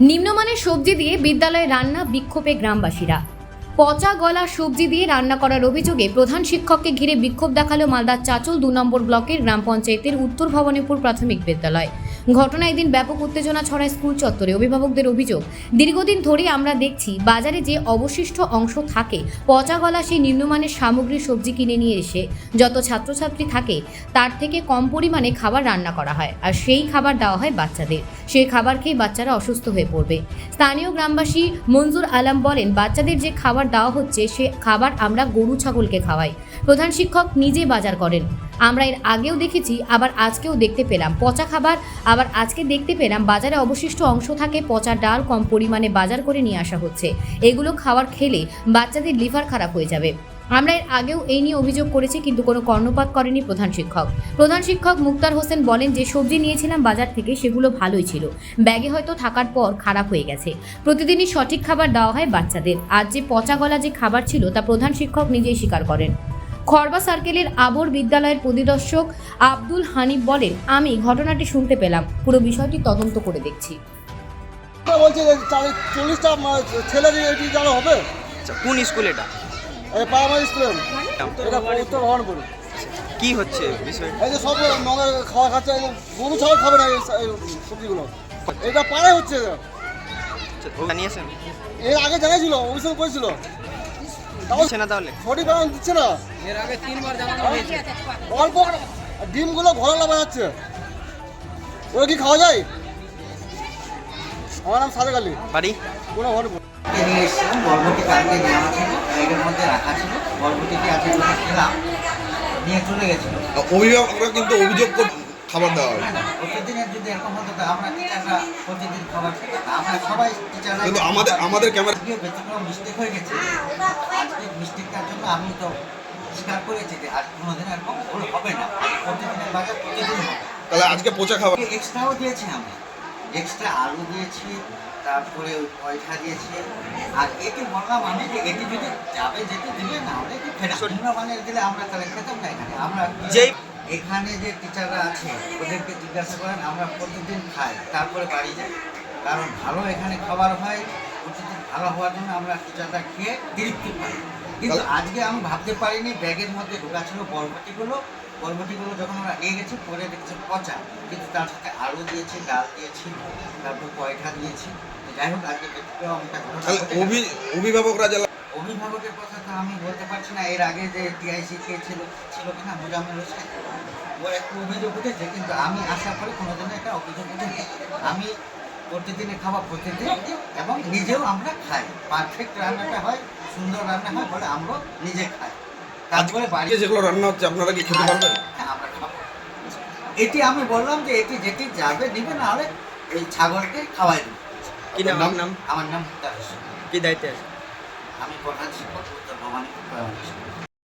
নিম্নমানের সবজি দিয়ে বিদ্যালয়ে রান্না বিক্ষোভে গ্রামবাসীরা। পচা গলা সবজি দিয়ে রান্না করার অভিযোগে প্রধান শিক্ষককে ঘিরে বিক্ষোভ দেখাল মালদার চাচল দু নম্বর ব্লকের গ্রাম পঞ্চায়েতের উত্তর ভবানীপুর প্রাথমিক বিদ্যালয়। ঘটনায় এদিন ব্যাপক উত্তেজনা ছড়ায় স্কুল চত্বরে। অভিভাবকদের অভিযোগ, দীর্ঘদিন ধরেই আমরা দেখছি বাজারে যে অবশিষ্ট অংশ থাকে, পচা গলা সেই নিম্নমানের সামগ্রী সবজি কিনে নিয়ে এসে যত ছাত্রছাত্রী থাকে, তার থেকে কম পরিমাণে খাবার রান্না করা হয় আর সেই খাবার দেওয়া হয় বাচ্চাদের। সেই খাবার খেয়ে বাচ্চারা অসুস্থ হয়ে পড়বে। স্থানীয় গ্রামবাসী মঞ্জুর আলম বলেন, বাচ্চাদের যে খাবার দেওয়া হচ্ছে, সে খাবার আমরা গরু ছাগলকে খাওয়াই। প্রধান শিক্ষক নিজে বাজার করেন। আমরা এর আগেও দেখেছি, আবার আজকেও দেখতে পেলাম। পচা খাবার, আবার আজকে দেখতে পেলাম, বাজারে অবশিষ্ট অংশ থাকে, পচা ডাল কম পরিমাণে বাজার করে নিয়ে আসা হচ্ছে। এগুলো খাওয়ার খেলে বাচ্চাদের লিভার খারাপ হয়ে যাবে। আমরা এর আগেও এই নিয়ে অভিযোগ করেছি, কিন্তু কোনো কর্ণপাত করেনি প্রধান শিক্ষক। প্রধান শিক্ষক মুক্তার হোসেন বলেন যে, সবজি নিয়েছিলাম বাজার থেকে, সেগুলো ভালোই ছিল। ব্যাগে হয়তো থাকার পর খারাপ হয়ে গেছে। প্রতিদিনই সঠিক খাবার দেওয়া হয় বাচ্চাদের। আর যে পচা গলা যে খাবার ছিল, তা প্রধান শিক্ষক নিজেই স্বীকার করেন। খড়বা সার্কেলের আবর বিদ্যালয়ের পরিদর্শক আব্দুল হানিফ বলেন আমি ঘটনাটি শুনতে পেলাম। পুরো বিষয়টি তদন্ত করে দেখছি। বলছি যে চল্লিশটা ছেলে দিয়ে এটি জানা হবে? আচ্ছা কোন স্কুল এটা? প্রাইমারি স্কুলে। এটা উত্তর ভবানপুর কি হচ্ছে বিষয়? এই যে সব নগর খাওয়া খাচ্ছে গরু ছাগল খাবে না এই সবজিগুলো। এটা পাড়ায় হচ্ছে। এটা। জানিয়েছেন এর আগে জানাইছিল অভিযোগ করেছিল। হচ্ছে না তাহলে। সঠিক বানান দিচ্ছে না? এর আগে তিনবার জানানো হয়েছে। অল্প ডিমগুলো ঘরে লাভা যাচ্ছে ওরা কি খাওয়া যায়? আমার নাম সাদেক আলী। বাড়ি? কোনো নিয়ে এসেছিলাম বরবটি কালকে নেওয়া ছিল ব্যাগের মধ্যে রাখা ছিল। আছে দুটো খেলাম নিয়ে চলে গেছিল। অভিভাবকরা কিন্তু অভিযোগ করে খাবার দেওয়া হয়। কিন্তু আমাদের আমাদের ক্যামেরা হয়ে আমি তো স্বীকার করেছি যে আর কোনোদিন এরকম ভুল হবে না। প্রতিদিনের বাজার প্রতিদিন তাহলে আজকে পচা খাবার এক্সট্রাও দিয়েছি আমি এক্সট্রা আলু দিয়েছি তারপরে পয়সা দিয়েছি। আর এটি বললাম আমি যে এটি যদি যাবে যেটি দিলে না হলে কি ফেরা। নিম্নমানের দিলে আমরা তাহলে খেতাম না এখানে। আমরা যেই- এখানে যে টিচাররা আছে ওদেরকে জিজ্ঞাসা করেন আমরা প্রতিদিন খাই তারপরে বাড়ি যাই। কারণ ভালো এখানে খাবার হয় প্রতিদিন ভালো হওয়ার জন্য আমরা টিচাররা খেয়ে তৃপ্তি পাই। কিন্তু আজকে আমি ভাবতে পারিনি ব্যাগের মধ্যে ঢোকা ছিল বরবটিগুলো। বরবটিগুলো যখন আমরা নিয়ে গেছি পরে দেখছি পচা কিন্তু তার সাথে আলু দিয়েছি ডাল দিয়েছি তারপর পয়সা দিয়েছি। যাই হোক আজকে অভিভাবকরা যারা অভিভাবকের কথা তো আমি বলতে পারছি না এর আগে যে টিআইসি কে ছিল ছিল কিনা মোজাম্মেল হোসেন ও একটু অভিযোগ উঠেছে কিন্তু আমি আশা করি কোনোদিনও একটা অভিযোগ উঠেনি। আমি প্রতিদিনে খাওয়া প্রতিদিন এবং নিজেও আমরা খাই। পারফেক্ট রান্নাটা হয় সুন্দর রান্না হয় বলে আমরা নিজে খাই। তারপরে বাড়ি আজকে যেগুলো রান্না হচ্ছে আপনারা কি খেতে পারবেন? হ্যাঁ, আমরা খাব। এটি আমি বললাম যে এটি যেটি যাবে নিবে না হলে এই ছাগলকে খাওয়াই দেবো। কি নাম? নাম- আমার নাম মুক্তার কি দায়িত্বে আছে? আমি প্রধান শিক্ষক উত্তর স্কুল